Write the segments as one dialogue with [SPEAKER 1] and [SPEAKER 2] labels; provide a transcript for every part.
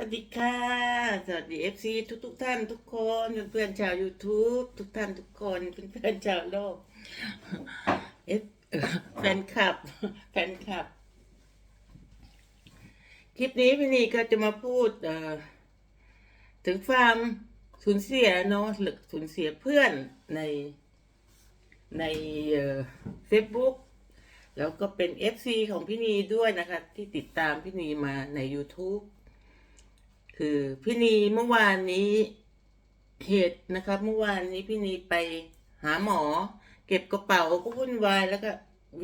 [SPEAKER 1] วัสดีค่ะ สวัสดีเอฟซีทุกทุกท่านทุกคนเพื่อนๆชาว YouTube ทุกท่านทุกคนเพื่อนๆชาวโลกเอฟแฟนคลับแฟนคลับ คลิปนี้พี่นีก็จะมาพูดเอ่อถึงความสูญเสียเนาะหรือสูญเสียเพื่อนในในเฟซบุ๊กแล้วก็เป็น FC ของพี่นีด้วยนะคะ ที่ติดตามพี่นีมาใน YouTube คือพี่นีเมื่อวานนี้เหตุนะครับเมื่อวานนี้พี่นีไปหาหมอ เก็บกระเป๋าก็วุ่นวายแล้วก็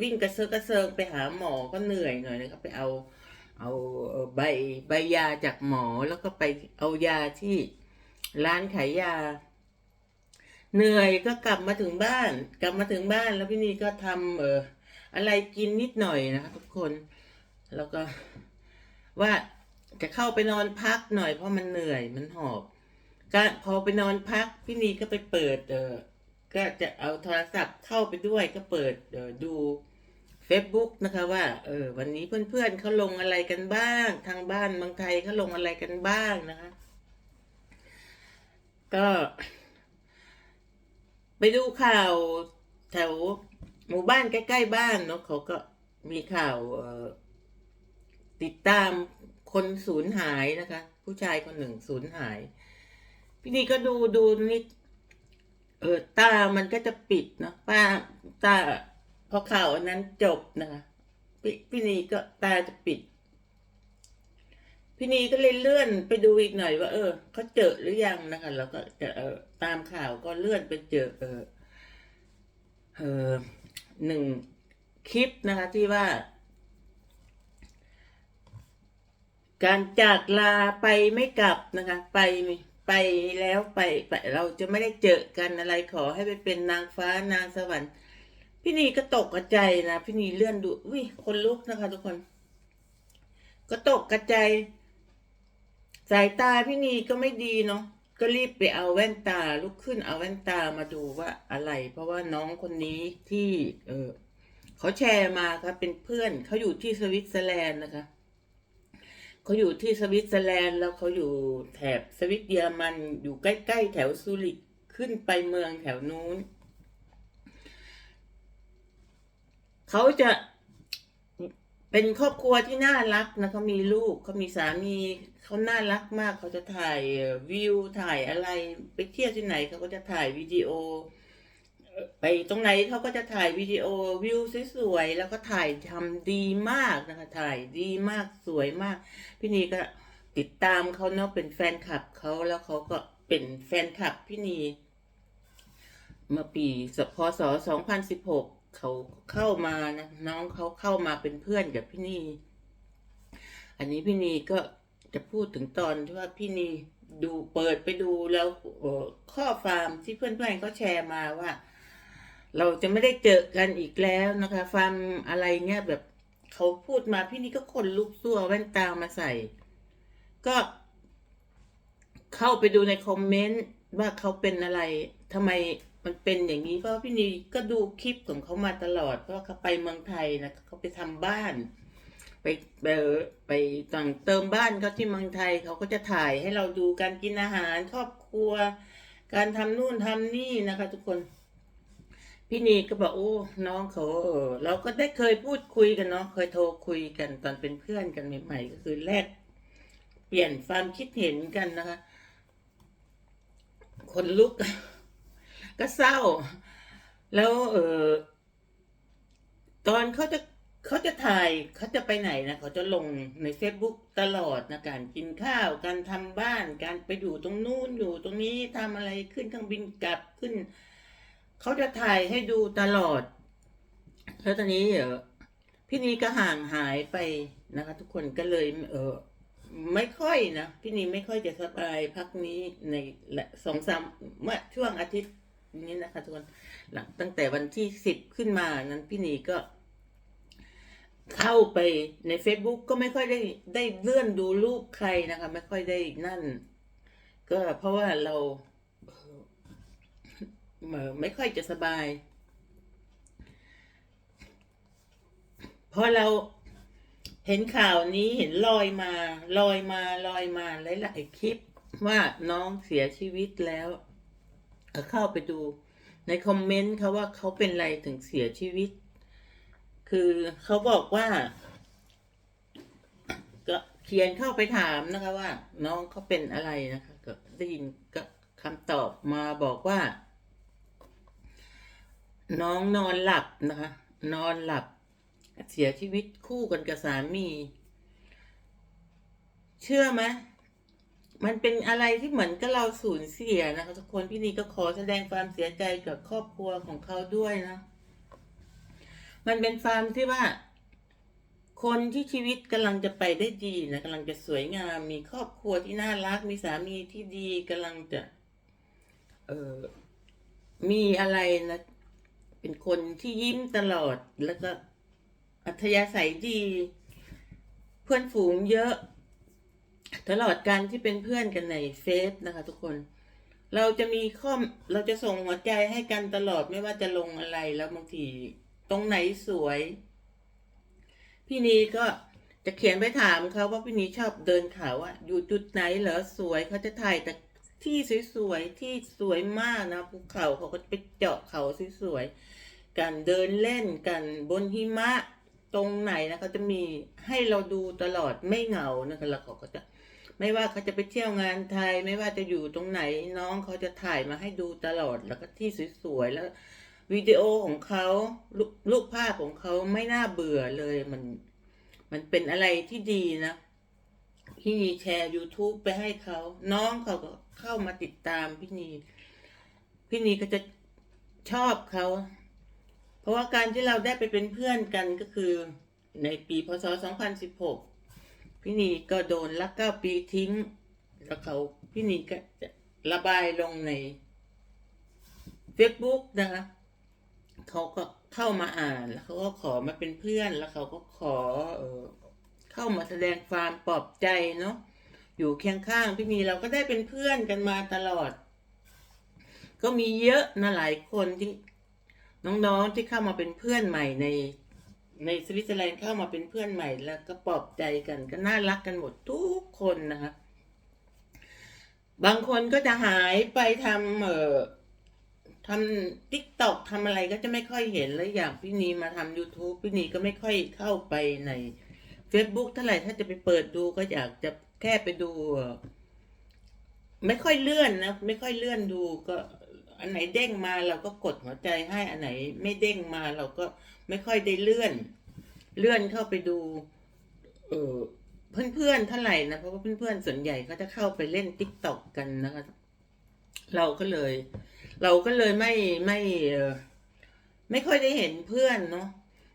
[SPEAKER 1] วิ่งกระเซาะกระเซิงไปหาหมอก็เหนื่อยหน่อยนะครับไปเอาเอาใบใบยาจากหมอแล้วก็ไปเอายาที่ร้านขายยา เหนื่อยก็กลับมาถึงบ้าน กลับมาถึงบ้านแล้วพี่นีก็ทำเอออะไรกินนิดหน่อยนะคะทุกคน แล้วก็ว่า จะเข้าไปนอนพักหน่อยเพราะมันเหนื่อยมันหอบก็พอไปนอนพักพี่นีก็ไปเปิด เออก็จะเอาโทรศัพท์เข้าไปด้วยก็เปิดเออดู Facebook นะคะว่าเออวันนี้เพื่อนๆเขาลงอะไรกันบ้าง ทางบ้านเมืองไทยเขาลงอะไรกันบ้างนะคะ ก็ ไปดูข่าวแถวหมู่บ้านใกล้ๆบ้านเนาะเขาก็มีข่าวออติดตาม คนสูญหายนะคะ ผู้ชายคนหนึ่งสูญหาย พี่นี่ก็ดูดูนิดเออตามันก็จะปิดเนาะป้าตาพอข่าวอันนั้นจบนะคะพี่พี่นีก็ตาจะปิด พี่นีก็เลยเลื่อนไปดูอีกหน่อยว่า เออเขาเจอหรือยังนะคะแล้วก็จะเออตามข่าวก็เลื่อนไปเจอ เออเออหนึ่งคลิปนะคะ ที่ว่า การจากลาไปไม่กลับนะคะ ไปไปแล้วไปไปเราจะไม่ได้เจอกันอะไรขอให้ไปเป็นนางฟ้านางสวรรค์ พี่นีก็ตกกระใจนะพี่นีเลื่อนดูอุ้ยคนลุกนะคะ ทุกคน ก็ตกกระใจ สายตาพี่นีก็ไม่ดีเนาะก็รีบไปเอาแว่นตาลุกขึ้นเอาแว่นตามาดูว่าอะไร เพราะว่าน้องคนนี้ที่ เออเขาแชร์มาครับเป็นเพื่อนเขาอยู่ที่สวิตเซอร์แลนด์นะคะ เขาอยู่ที่สวิตเซอร์แลนด์แล้วเขาอยู่แถบสวิตเยอรมันอยู่ใกล้ๆแถวซูริกขึ้นไปเมืองแถวนู้น เขาจะเป็นครอบครัวที่น่ารักนะเขามีลูกเขามีสามีเขาน่ารักมากเขาจะถ่ายวิวถ่ายอะไร ไปเที่ยวที่ไหนเขาก็จะถ่ายวิดีโอ ไปตรงไหนเขาก็จะถ่ายวิดีโอวิวสวยๆแล้วก็ถ่ายทำดีมากนะคะถ่ายดีมากสวยมาก พี่นีก็ติดตามเขาเนาะเป็นแฟนคลับเขาแล้วเขาก็เป็นแฟนคลับพี่นีเมื่อปีสพศ2016เขาเข้ามานะน้องเขาเข้ามาเป็นเพื่อนกับพี่นีอันนี้พี่นีก็จะพูดถึงตอนที่ว่าพี่นีดูเปิดไปดูแล้วข้อความที่เพื่อนๆเขาแชร์มาว่า เราจะไม่ได้เจอกันอีกแล้วนะคะฟาร์มอะไรเงี้ยแบบเขาพูดมาพี่นี่ก็คนลุกซัวแว่นตามาใส่ ก็เข้าไปดูในคอมเมนต์ว่าเขาเป็นอะไรทำไมมันเป็นอย่างนี้เพราะพี่นีก็ดูคลิปของเขามาตลอด เพราะว่าเขาไปเมืองไทยนะเขาไปทำบ้าน ไปไปไปต่างเติมบ้านเขาที่เมืองไทยเขาก็จะถ่ายให้เราดูการกินอาหารครอบครัว การทำนู่นทำนี่นะคะ ทุกคน พี่นีก็บอกโอ้น้องเขาเราก็ได้เคยพูดคุยกันเนาะเคยโทรคุยกันตอนเป็นเพื่อนกันใหม่ๆก็คือแลกเปลี่ยนความคิดเห็นกันนะคะคนลุก ก็เศร้า แล้วเออตอนเขาจะเขาจะถ่ายเขาจะไปไหนนะเขาจะลงใน Facebook ตลอดนะการกินข้าวการทำบ้าน การไปอยู่ตรงนู้นอยู่ตรงนี้ทำอะไรขึ้นเครื่องบินกลับขึ้น เขาจะถ่ายให้ดูตลอด แล้วตอนนี้เออพี่นีก็ห่างหายไปนะคะ ทุกคนก็เลย เออไม่ค่อยนะพี่นีไม่ค่อยจะสบายพักนี้ในสองสามเมื่อช่วงอาทิตย์นี้นะคะทุกคนหลังตั้งแต่วันที่สิบขึ้นมานั้นพี่นีก็ เข้าไปใน Facebook ก็ไม่ค่อยได้ได้เลื่อนดูรูปใครนะคะ ไม่ค่อยได้นั่น ก็เพราะว่าเรา ไม่ค่อยจะสบาย พอเราเห็นข่าวนี้เห็นลอยมา ลอยมาลอยมาหลายๆคลิปว่าน้องเสียชีวิตแล้วก็เข้าไปดู ในคอมเมนต์เขาว่าเขาเป็นไรถึงเสียชีวิต คือเขาบอกว่าก็เขียนเข้าไปถามนะคะว่า น้องเขาเป็นอะไรนะคะ ก็ได้ยินก็คำตอบมาบอกว่า น้องนอนหลับนะคะ นอนหลับ เสียชีวิตคู่กันกับสามี เชื่อไหมมันเป็นอะไรที่เหมือนกับเราสูญเสียนะคะทุกคนพี่นีก็ขอแสดงความเสียใจกับครอบครัวของเขาด้วยนะมันเป็นความที่ว่า คนที่ชีวิตกำลังจะไปได้ดีนะกำลังจะสวยงาม มีครอบครัวที่น่ารัก มีสามีที่ดีกำลังจะ เออมีอะไรนะ เป็นคนที่ยิ้มตลอดแล้วก็อัธยาศัยดี เพื่อนฝูงเยอะ ตลอดการที่เป็นเพื่อนกันในเฟซนะคะ ทุกคน เราจะมีข้อมเราจะส่งหัวใจให้กันตลอดไม่ว่าจะลงอะไรแล้วบางทีตรงไหนสวย พี่นีก็จะเขียนไปถามเขาว่าพี่นีชอบเดินเขาว่าอยู่จุดไหนเหรอสวยเขาจะถ่ายแต่ที่สวยๆที่สวยมากนะภูเขาเขาก็ไปเจาะเขาสวยๆ การเดินเล่นกันบนหิมะตรงไหนนะเขาจะมีให้เราดูตลอดไม่เหงานะคะแล้วเขาก็จะไม่ว่าเขาจะไปเที่ยวงานไทย ไม่ว่าจะอยู่ตรงไหนน้องเขาจะถ่ายมาให้ดูตลอดแล้วก็ที่สวยๆแล้ววิดีโอของเขารูปรูปภาพของเขาไม่น่าเบื่อเลยมัน มันเป็นอะไรที่ดีนะ พี่นีแชร์ YouTube ไปให้เขา น้องเขาก็เข้ามาติดตามพี่นี พี่นีก็จะชอบเขา เพราะว่าการที่เราได้ไปเป็นเพื่อนกันก็คือในปีพศ 2016 พี่นีก็โดนลักเก้าปีทิ้ง แล้วเขาพี่นีก็จะระบายลงใน Facebook นะคะเขาก็เข้ามาอ่าน แล้วเขาก็ขอมาเป็นเพื่อน แล้วเขาก็ขอเออเข้ามาแสดงความปลอบใจเนาะอยู่เคียงข้างพี่มีเราก็ได้เป็นเพื่อนกันมาตลอด ก็มีเยอะนะหลายคนที่ น้องๆที่เข้ามาเป็นเพื่อนใหม่ในในสวิตเซอร์แลนด์เข้ามาเป็นเพื่อนใหม่แล้วก็ปลอบใจกันก็น่ารักกันหมดทุกคนนะคะบางคนก็จะหายไปทำเอ่อทำทิกตอกทำอะไรก็จะไม่ค่อยเห็นแล้วอย่างพี่นีมาทำ YouTube พี่นีก็ไม่ค่อยเข้าไปใน Facebook เท่าไหร่ถ้าจะไปเปิดดูก็อยากจะแค่ไปดู ไม่ค่อยเลื่อนนะ ไม่ค่อยเลื่อนดูก็ อันไหนเด้งมาเราก็กดหัวใจให้อันไหนไม่เด้งมาเราก็ไม่ค่อยได้เลื่อน เลื่อนเข้าไปดู เออเพื่อนๆเท่าไหร่นะเพราะว่าเพื่อนๆส่วนใหญ่เขาจะเข้าไปเล่นทิกต็อกกันนะคะเราก็เลย เราก็เลยไม่ไม่ไม่ค่อยได้เห็นเพื่อนเนาะ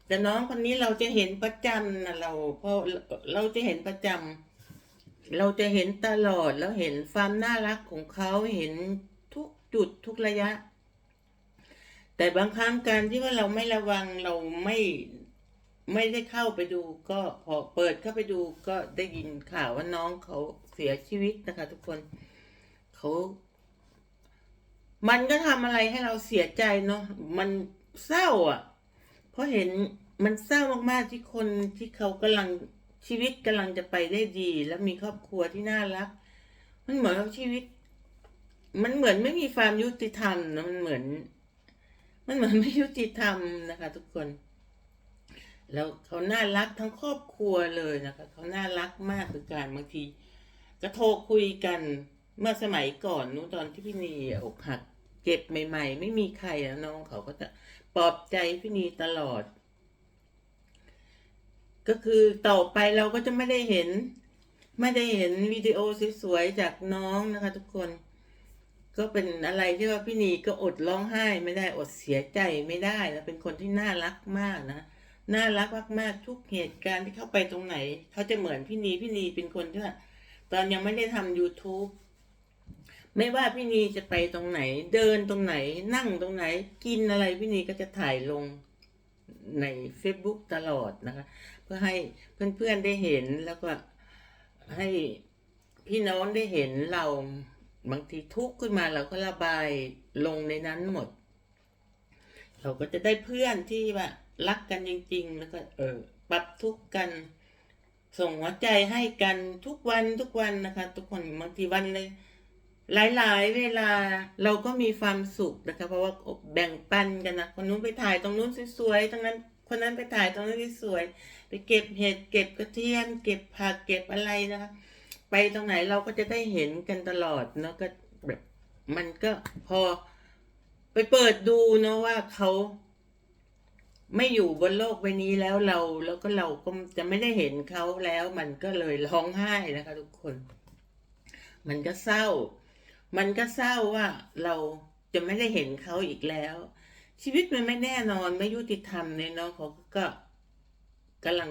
[SPEAKER 1] แต่น้องคนนี้เราจะเห็นประจำนะเราเพราะเราจะเห็นประจำเราจะเห็นตลอดแล้วเห็นความน่ารักของเขาเห็น จุดทุกระยะ แต่บางครั้งการที่ว่าเราไม่ระวังเราไม่ไม่ได้เข้าไปดู ก็พอเปิดเข้าไปดูก็ได้ยินข่าวว่าน้องเขาเสียชีวิตนะคะ ทุกคนเขา มันก็ทำอะไรให้เราเสียใจเนาะมันเศร้าอะ เพราะเห็นมันเศร้ามากๆที่คนที่เขากำลังชีวิตกำลังจะไปได้ดี แล้วมีครอบครัวที่น่ารัก มันเหมือนกับชีวิต มันเหมือนไม่มีความยุติธรรมนะมันเหมือน มันเหมือนไม่ยุติธรรมนะคะ ทุกคน แล้วเขาน่ารักทั้งครอบครัวเลยนะคะเขาน่ารักมากคือการบางทีก็โทรคุยกันเมื่อสมัยก่อนนู้นตอนที่พี่นีอกหักเจ็บใหม่ ๆ ไม่มีใครนะน้องเขาก็จะปลอบใจพี่นีตลอด ก็คือต่อไปเราก็จะไม่ได้เห็น ไม่ได้เห็นวิดีโอสวยๆจากน้องนะคะ ทุกคน ก็เป็นอะไรที่ว่าพี่นีก็อดร้องไห้ไม่ได้อดเสียใจไม่ได้แล้วเป็นคนที่น่ารักมากนะน่ารักมากๆทุกเหตุการณ์ที่เข้าไปตรงไหนเขาจะเหมือนพี่นีพี่นีเป็นคนที่ว่าตอนยังไม่ได้ทำ YouTube ไม่ว่าพี่นีจะไปตรงไหน เดินตรงไหน นั่งตรงไหน กินอะไรพี่นีก็จะถ่ายลงใน Facebook ตลอดนะคะ เพื่อให้เพื่อนๆได้เห็นแล้วก็ให้พี่น้องได้เห็นเรา บางทีทุกข์ขึ้นมาเราก็ระบายลงในนั้นหมด เราก็จะได้เพื่อนที่ว่ารักกันจริง ๆ แล้วก็ เออปรับทุกข์กัน ส่งหัวใจให้กันทุกวันทุกวันนะคะ ทุกคนบางทีวันเลย หลายๆ เวลาเราก็มีความสุขนะคะ เพราะว่าแบ่งปันกันนะคนนู้นไปถ่ายตรงนู้นสวยๆตรงนั้นคนนั้นไปถ่ายตรงนั้นสวยๆไปเก็บเห็ดเก็บกระเทียม เก็บผักเก็บอะไรนะคะ ไปตรงไหนเราก็จะได้เห็นกันตลอดเนาะก็แบบมันก็พอไปเปิดดูเนาะว่าเขาไม่อยู่บนโลกใบนี้แล้วเราแล้วก็เราก็จะไม่ได้เห็นเขาแล้วมันก็เลยร้องไห้นะคะทุกคน มันก็เศร้า มันก็เศร้าว่าเราจะไม่ได้เห็นเขาอีกแล้ว ชีวิตมันไม่แน่นอนไม่ยุติธรรมเลยเนาะเขาก็กำลัง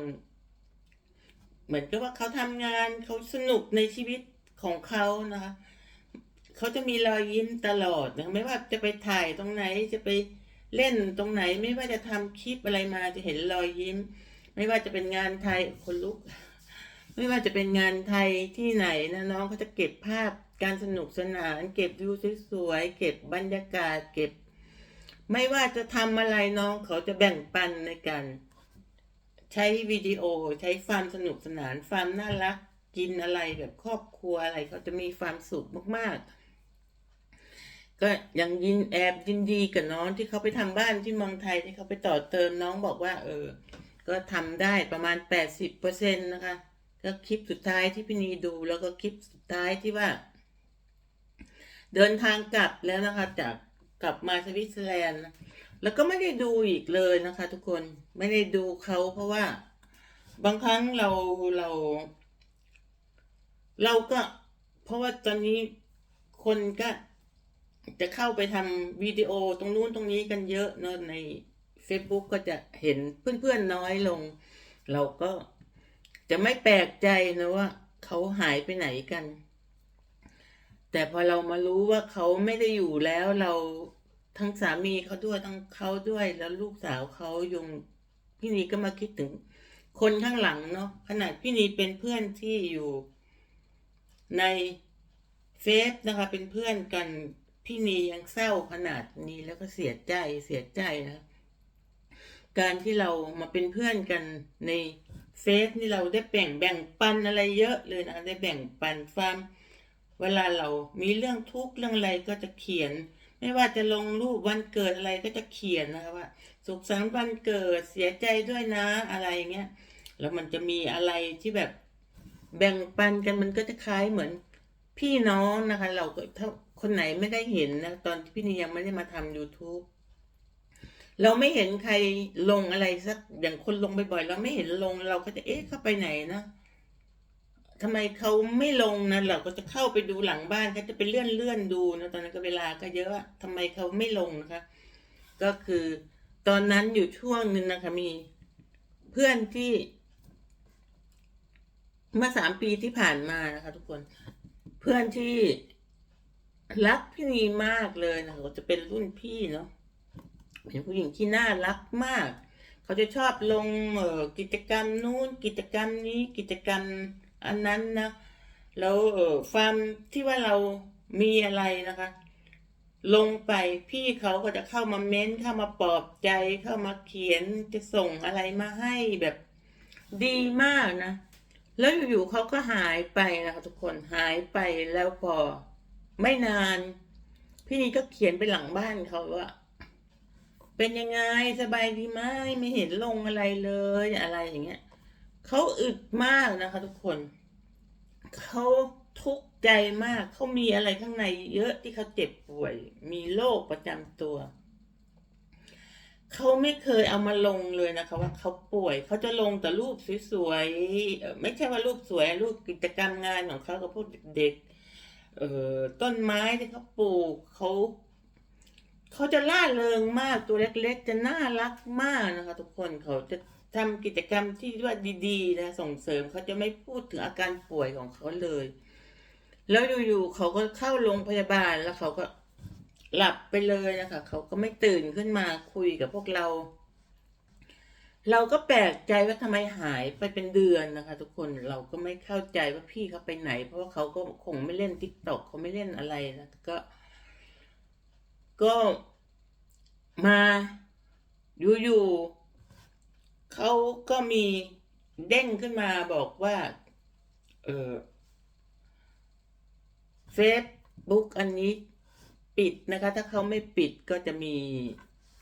[SPEAKER 1] เหมือนกับว่าเขาทำงานเขาสนุกในชีวิตของเขานะคะเขาจะมีรอยยิ้มตลอดนะไม่ว่าจะไปถ่ายตรงไหนจะไปเล่นตรงไหน ไม่ว่าจะทำคลิปอะไรมาจะเห็นรอยยิ้ม ไม่ว่าจะเป็นงานไทยคนลุก ไม่ว่าจะเป็นงานไทยที่ไหนนะน้องเขาจะเก็บภาพการสนุกสนาน เก็บวิวสวยๆเก็บบรรยากาศเก็บ ไม่ว่าจะทำอะไรน้องเขาจะแบ่งปันในการ ใช้วิดีโอใช้ความสนุกสนานความน่ารัก กินอะไรแบบครอบครัวอะไรเขาจะมีความสุขมากๆ ก็ยังยินแอบยินดีกับน้องที่เขาไปทำบ้านที่เมืองไทยที่เขาไปต่อเติมน้องบอกว่า เออ ก็ทำได้ประมาณแปดสิบเปอร์เซ็นต์นะคะ ก็คลิปสุดท้ายที่พี่นีดูแล้วก็คลิปสุดท้ายที่ว่า เดินทางกลับแล้วนะคะ จากกลับมาสวิตเซอร์แลนด์ แล้วก็ไม่ได้ดูอีกเลยนะคะ ทุกคนไม่ได้ดูเขาเพราะว่า บางครั้งเราเรา เราก็ เพราะว่าตอนนี้คนก็จะเข้าไปทำวิดีโอตรงนู้นตรงนี้กันเยอะเนอะใน Facebook ก็จะเห็นเพื่อนๆน้อยลง เราก็จะไม่แปลกใจนะว่าเขาหายไปไหนกัน แต่พอเรามารู้ว่าเขาไม่ได้อยู่แล้วเรา ทั้งสามีเขาด้วยทั้งเขาด้วยแล้วลูกสาวเขายงพี่นีก็มาคิดถึง คนข้างหลังเนาะขนาดพี่นีเป็นเพื่อนที่อยู่ในเฟซนะคะ เป็นเพื่อนกันพี่นียังเศร้าขนาดนี้แล้วก็เสียใจเสียใจนะการที่เรามาเป็นเพื่อนกันในเฟซนี่เราได้แบ่งแบ่งปันอะไรเยอะเลยนะได้แบ่งปันความเวลาเรามีเรื่องทุกข์เรื่องอะไรก็จะเขียน ไม่ว่าจะลงรูปวันเกิดอะไรก็จะเขียนนะคะว่า สุขสันต์วันเกิดเสียใจด้วยนะอะไรเงี้ยแล้วมันจะมีอะไรที่แบบแบ่งปันกันมันก็จะคล้ายเหมือนพี่น้องนะคะ เราก็ถ้าคนไหนไม่ได้เห็นนะตอนที่พี่นียังไม่ได้มาทำ YouTube เราไม่เห็นใครลงอะไรสักอย่างคนลงบ่อยๆเราไม่เห็นลงเราก็จะเอ๊ะเข้าไปไหนนะ ทำไมเขาไม่ลงนะเราก็จะเข้าไปดูหลังบ้านก็จะไปเลื่อนเลื่อนดูนะตอนนั้นก็เวลาก็เยอะอะทำไมเขาไม่ลงนะคะ ก็คือตอนนั้นอยู่ช่วงหนึ่งนะคะมีเพื่อนที่เมื่อสามปีที่ผ่านมานะคะ ทุกคนเพื่อนที่รักพี่นีมากเลยนะคะก็จะเป็นรุ่นพี่เนาะเป็นผู้หญิงที่น่ารักมาก เขาจะชอบลงกิจกรรมนู้นกิจกรรมนี้กิจกรรม อันนั้นนะแล้วเอ่อความที่ว่าเรามีอะไรนะคะ ลงไปพี่เขาก็จะเข้ามาเม้นเข้ามาปลอบใจเข้ามาเขียนจะส่งอะไรมาให้แบบดีมากนะ แล้วอยู่ๆเขาก็หายไปนะคะทุกคนหายไปแล้วพอไม่นาน พี่นี่ก็เขียนไปหลังบ้านเขาว่าเป็นยังไงสบายดีไหมไม่เห็นลงอะไรเลยอะไรอย่างเงี้ย เขาอึดมากนะคะทุกคน เขาทุกข์ใจมาก เขามีอะไรข้างในเยอะที่เขาเจ็บป่วย มีโรคประจำตัว เขาไม่เคยเอามาลงเลยนะคะ ว่าเขาป่วย เขาจะลงแต่รูปสวยๆ ไม่ใช่ว่ารูปสวย รูปกิจกรรมงานของเขากับพวกเด็กเอ่อต้นไม้ที่เขาปลูกเขาเขาจะล่าเริงมากตัวเล็กๆ จะน่ารักมากนะคะ ทุกคนเขาจะ ทำกิจกรรมที่ว่าดีๆนะส่งเสริมเขาจะไม่พูดถึงอาการป่วยของเขาเลย แล้วอยู่ๆเขาก็เข้าโรงพยาบาลแล้วเขาก็หลับไปเลยนะคะเขาก็ไม่ตื่นขึ้นมาคุยกับพวกเรา เราก็แปลกใจว่าทำไมหายไปเป็นเดือนนะคะ ทุกคนเราก็ไม่เข้าใจว่าพี่เขาไปไหน เพราะว่าเขาก็คงไม่เล่นทิกตอกเขาไม่เล่นอะไรนะก็ ก็มาอยู่ๆ เขาก็มีเด้งขึ้นมาบอกว่า เออเฟซบุ๊กอันนี้ปิดนะคะ ถ้าเขาไม่ปิดก็จะมี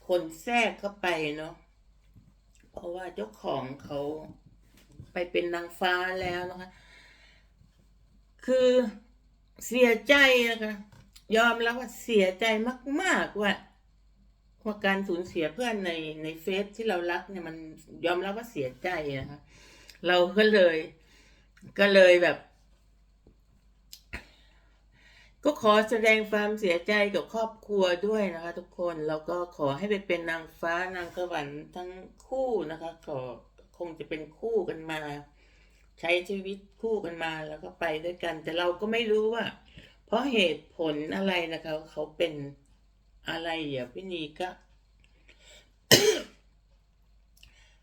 [SPEAKER 1] คนแทรกเข้าไปเนาะเพราะว่าเจ้าของเขาไปเป็นนางฟ้าแล้วนะคะ คือเสียใจนะคะ ยอมรับว่าเสียใจมาก ๆ ว่า ว่าการสูญเสียเพื่อนในในเฟซที่เรารักเนี่ยมันยอมรับว่าเสียใจนะคะเราก็เลย ก็เลยแบบ ก็ขอแสดงความเสียใจกับครอบครัวด้วยนะคะ ทุกคนแล้วก็ขอให้ไปเป็นนางฟ้านางสวรรค์ทั้งคู่นะคะขอคงจะเป็นคู่กันมา ใช้ชีวิตคู่กันมาแล้วก็ไปด้วยกัน แต่เราก็ไม่รู้ว่า เพราะเหตุผลอะไรนะคะ เขาเป็น อะไรอะพี่นีก็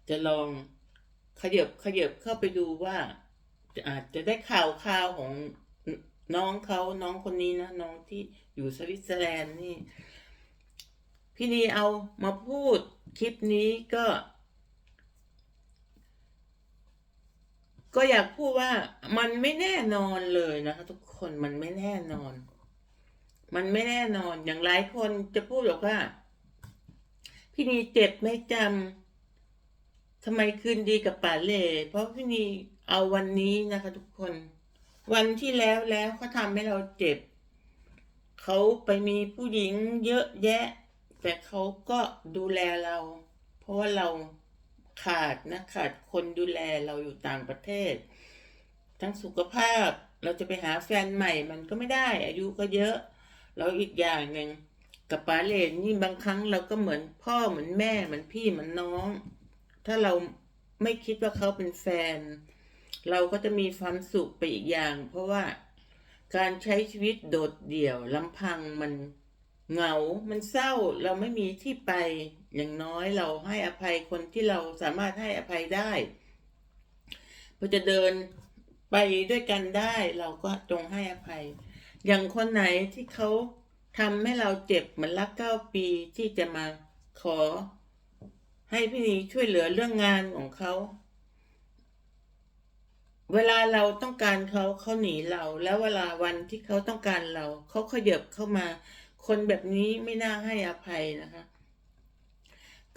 [SPEAKER 1] จะลองขยับขยับเข้าไปดูว่าอาจจะได้ข่าวข่าวของน้องเขาน้องคนนี้นะน้องที่อยู่สวิตเซอร์แลนด์นี่ พี่นีเอามาพูดคลิปนี้ก็ ก็อยากพูดว่ามันไม่แน่นอนเลยนะคะทุกคนมันไม่แน่นอน มันไม่แน่นอนอย่างหลายคนจะพูดบอกว่า พี่นีเจ็บไม่จำทำไมคืนดีกับป่าเล่เพราะพี่นีเอาวันนี้นะคะ ทุกคน วันที่แล้วแล้วเขาทำให้เราเจ็บ เขาไปมีผู้หญิงเยอะแยะ แต่เขาก็ดูแลเรา เพราะว่าเราขาดนะขาดคนดูแลเราอยู่ต่างประเทศ ทั้งสุขภาพเราจะไปหาแฟนใหม่มันก็ไม่ได้ อายุก็เยอะ แล้วอีกอย่างหนึ่งกับป๋าเลนนี่บางครั้งเราก็เหมือนพ่อเหมือนแม่เหมือนพี่เหมือนน้อง ถ้าเราไม่คิดว่าเขาเป็นแฟน เราก็จะมีความสุขไปอีกอย่าง เพราะว่าการใช้ชีวิตโดดเดี่ยวลำพังมันเหงา มันเศร้า เราไม่มีที่ไป อย่างน้อยเราให้อภัยคนที่เราสามารถให้อภัยได้เพื่อจะเดินไปด้วยกันได้ เราก็จงให้อภัย อย่างคนไหนที่เขาทำให้เราเจ็บเหมือนรักเก้าปีที่จะมาขอ ให้พี่นีช่วยเหลือเรื่องงานของเขา เวลาเราต้องการเขาเขาหนีเรา แล้วเวลาวันที่เขาต้องการเราเขาขยับเข้ามา คนแบบนี้ไม่น่าให้อภัยนะคะ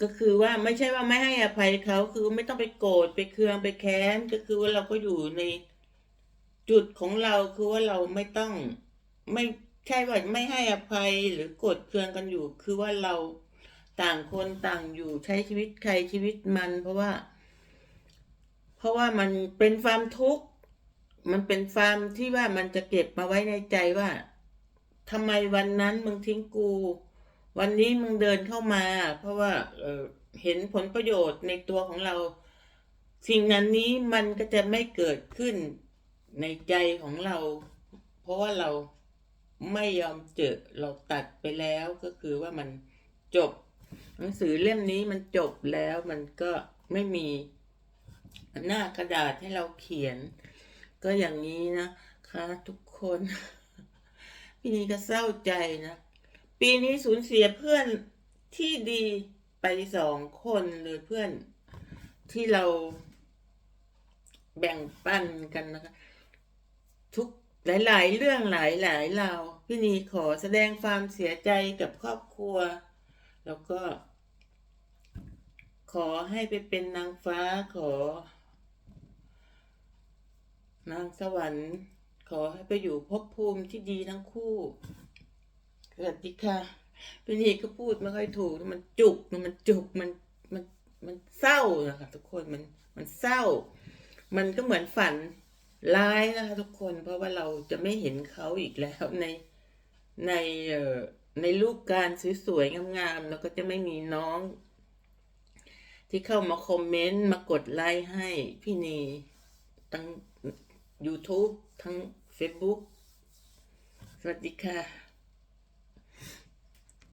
[SPEAKER 1] ก็คือว่าไม่ใช่ว่าไม่ให้อภัยเขาคือไม่ต้องไปโกรธไปเคืองไปแค้นก็คือว่าเราก็อยู่ในจุดของเราคือว่าเราไม่ต้อง ไม่ใช่ว่าไม่ให้อภัยหรือกรธเคืองกันอยู่ คือว่าเราต่างคนต่างอยู่ใช้ชีวิตใครชีวิตมัน เพราะว่า เพราะว่ามันเป็นความทุกข์มันเป็นความที่ว่ามันจะเก็บมาไว้ในใจว่าทำไมวันนั้นมึงทิ้งกู วันนี้มึงเดินเข้ามา เพราะว่าเออเห็นผลประโยชน์ในตัวของเรา สิ่งนั้นนี้มันก็จะไม่เกิดขึ้นในใจของเรา เพราะว่าเรา ไม่ยอมเจอเราตัดไปแล้วก็คือว่ามันจบ หนังสือเล่มนี้มันจบแล้วมันก็ไม่มีหน้ากระดาษให้เราเขียน ก็อย่างนี้นะคะทุกคนพี่นี้ก็เศร้าใจนะ ปีนี้สูญเสียเพื่อนที่ดีไปสองคนเลยเพื่อนที่เราแบ่งปันกันนะคะ หลาย ๆ เรื่องหลายหลายๆราวพี่นีขอแสดงความเสียใจกับครอบครัว แล้วก็ ขอให้ไปเป็นนางฟ้าขอ นางสวรรค์ ขอให้ไปอยู่ภพภูมิที่ดีทั้งคู่สวัสดีค่ะพี่นีก็พูดไม่ค่อยถูกมันจุกมันจุกมันมันมันเศร้านะคะทุกคนมันมันเศร้า มันก็เหมือนฝัน ร้ายนะคะทุกคนเพราะว่าเราจะไม่เห็นเขาอีกแล้วในในเอ่อในรูปการสวยๆงามๆแล้วก็จะไม่มีน้อง ที่เข้ามาคอมเมนต์มากดไลค์ให้พี่นีทั้ง YouTube ทั้ง Facebook สวัสดีค่ะ